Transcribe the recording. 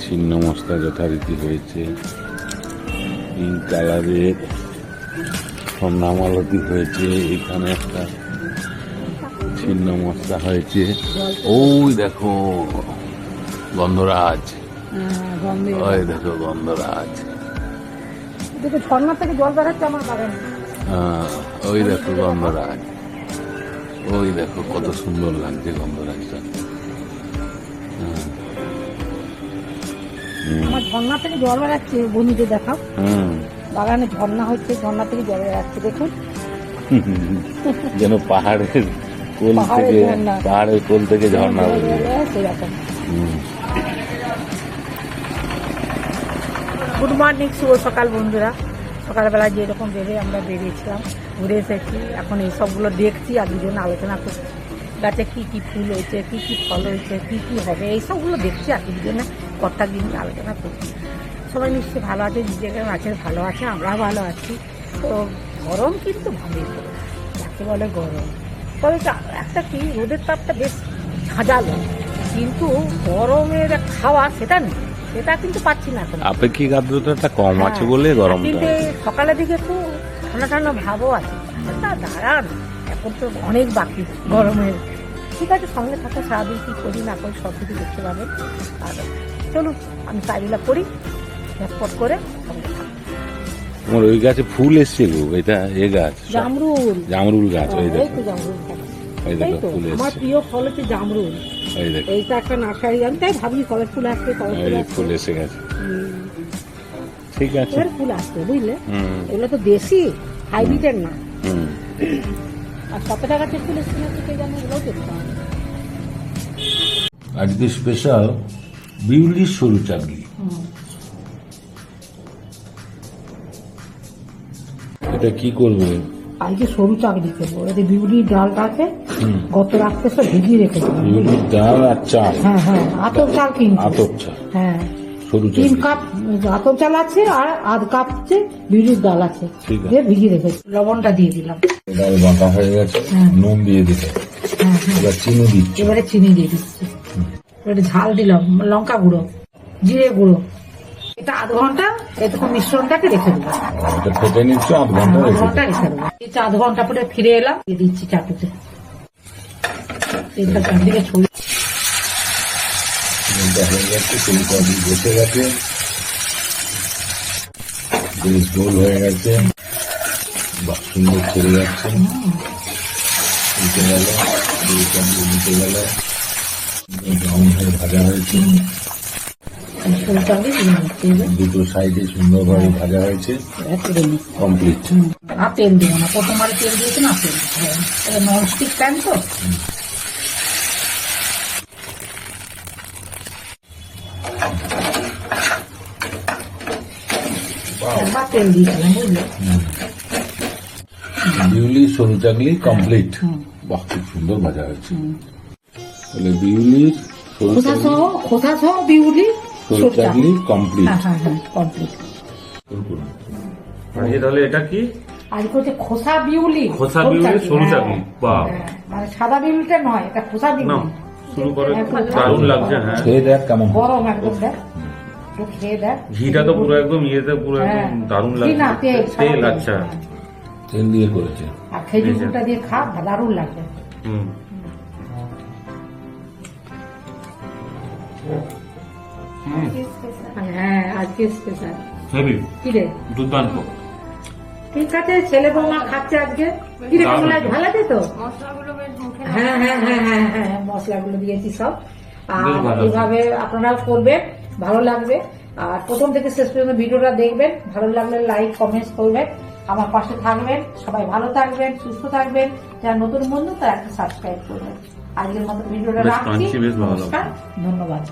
ছিন্ন মশলা যথারীতি হয়েছে। পিঙ্ক কালারের সব নামালতি হয়েছে। এখানে একটা ছিন্ন মশলা হয়েছে। ওই দেখো গন্ধরাজ। গন্ধে ওই দেখো গন্ধরাজ। হ্যাঁ, ওই দেখো গন্ধরাজ। ওই দেখো কত সুন্দর লাগছে গন্ধরাজটা। আমার ঝর্ণা থেকে জল বেড়াচ্ছে বন্ধুদের দেখাও। বাগানে ঝর্ণা হচ্ছে ঝর্ণা থেকে জল বেড়াচ্ছে দেখুন। যেন পাহাড়ের কোল থেকে পাহাড়ের কোল থেকে ঝর্ণা সেরকম গুড মর্নিং শুভ সকাল বন্ধুরা। সকালবেলা যেরকম ভেবে আমরা বেরিয়েছিলাম ঘুরে এসেছি। এখন এইসবগুলো দেখছি আর দুজন আলোচনা করছি। গাছে কি কি ফুল হয়েছে কি কি ফল হয়েছে কি কি হবে এইসবগুলো দেখছি আর দুজনে কর্তা দিন আলোচনা করছি। সবাই নিশ্চয়ই ভালো আছে নিজেকে আছে ভালো আছে আমরাও ভালো আছি। তো গরম কিন্তু ভালোই। যাকে বলে গরম। তবে একটা কি রোদের তাপটা বেশ ঝাঁঝালো। কিন্তু গরমের খাওয়া সেটা নেই। সেটা কিন্তু পাচ্ছি না এখন আপেক্ষিক আর্দ্রতাটা কম আছে বলে গরমটা কিন্তু সকালের দিকে একটু ঠান্ডা ঠান্ডা ভাবও আছে। তা দাঁড়ান এখন তো অনেক বাকি গরমের। ঠিক আছে সঙ্গে থাকা সারাদিন কি করি না করি সব কিছু দেখতে পাবেন। আর চলুন আমি কাজগুলো করি ঝটপট করে তোমার ওই গাছে ফুল এসছে গো এটা এ গাছ। জামরুল। জামরুল গাছ ওই দেখো। জামরুল ওই দেখো ফুল আমার প্রিয় ফল হচ্ছে জামরুল। ওই দেখো। এইটা একটা নার্সারি আমি তাই ভাবি কবে ফুল আসবে কবে ফুল আসবে ফুল এসে গেছে। ঠিক আছে। ফুল আসবে বুঝলে? এগুলো তো দেশি হাইব্রিডের না। আর টাকা চেক ফুল এসেছিল থেকে জানো এগুলোও দেখতে আজকে স্পেশাল বিউলির সরু এটা কি করবে? আজকে সরু চাকরি করব এতে বিউলির ডালটা আছে হুম। গত রাত্রে সব ভিজিয়ে রেখেছি। বিউলির ডাল আর চাল। হ্যাঁ হ্যাঁ আতপ চাল কিনছি। আতপ চাল। হ্যাঁ। সরু তিন কাপ আতপ চাল আছে আর আধ কাপ হচ্ছে বিউলির ডাল আছে দিয়ে ভিজিয়ে রেখেছি। লবণটা দিয়ে দিলাম। ডাল বাঁকা হয়ে গেছে হ্যাঁ। নুন দিয়ে দিতে হ্যাঁ হ্যাঁ। এবার চিনি দিচ্ছি। এবারে চিনি দিয়ে দিচ্ছি। এবারে ঝাল দিলাম লঙ্কা গুঁড়ো জিরে গুঁড়ো। এটা আধ ঘণ্টা এতক্ষণ মিশ্রণটাকে রেখে দিলাম এটা ফেটে নিচ্ছ আধ ঘণ্টা আধ রেখে ঘণ্টা রেখে দেবো। এই আধ ঘণ্টা পরে ফিরে এলাম দিয়ে দিচ্ছি চাটুতে। তেলটা চারদিকে গেছে বসে গেছে। বেশ গোল হয়ে গেছে। সুন্দর ছেড়ে যাচ্ছে। উঠে গেল দুই গেল। ব্রাউন ভাজা হয়েছে। দুটো সাইডে সুন্দরভাবে ভাজা হয়েছে কমপ্লিট আর তেল দিব না প্রথমবারে তেল দিয়েছি না তেল দিতে হবে। এটা নন স্টিক প্যান তো তেল দিয়ে বুঝলে সরু চাকলি কমপ্লিট। বাহ খুব সুন্দর ভাজা হয়েছে তাহলে বিউলির খোসা সহ খোসা সহ বিউলি সরু কমপ্লিট হ্যাঁ হ্যাঁ হ্যাঁ কমপ্লিট আজকে তাহলে এটা কি? আজ হচ্ছে খোসা বিউলি। খোসা বিউলি, সরু। চাকলি, বাহ। মানে সাদা বিউলিটা নয় এটা খোসা বিউলি। শুরু করে দারুণ লাগছে হ্যাঁ। খেয়ে দেখ কেমন গরম একদম দেখ। খেয়ে দেখ। ঘিটা তো পুরো একদম ইয়েতে পুরো। একদম দারুণ লাগছে। তেল, তেল আচ্ছা তেল। তেল দিয়ে করেছে। আর খেজুর গুড়টা দিয়ে খা দারুণ লাগবে। হুম। হ্যাঁ আজকে স্পেশাল হেভি। কি রে দুর্দান্ত। ঠিক আছে ছেলে বৌমা খাচ্ছে আজকে। কি রে কেমন ভালো আছে তো? হ্যাঁ হ্যাঁ হ্যাঁ হ্যাঁ হ্যাঁ মশলাগুলো দিয়েছি সব। আর এইভাবে আপনারা করবেন ভালো লাগবে। আর প্রথম থেকে শেষ পর্যন্ত ভিডিওটা দেখবেন ভালো লাগলে লাইক কমেন্টস করবেন। আমার পাশে থাকবেন সবাই ভালো থাকবেন সুস্থ থাকবেন। যারা নতুন বন্ধু তারা একটা সাবস্ক্রাইব করবেন। আজকের মতো ভিডিওটা রাখছি crunchy, ভালো লাগছে। নমস্কার ধন্যবাদ।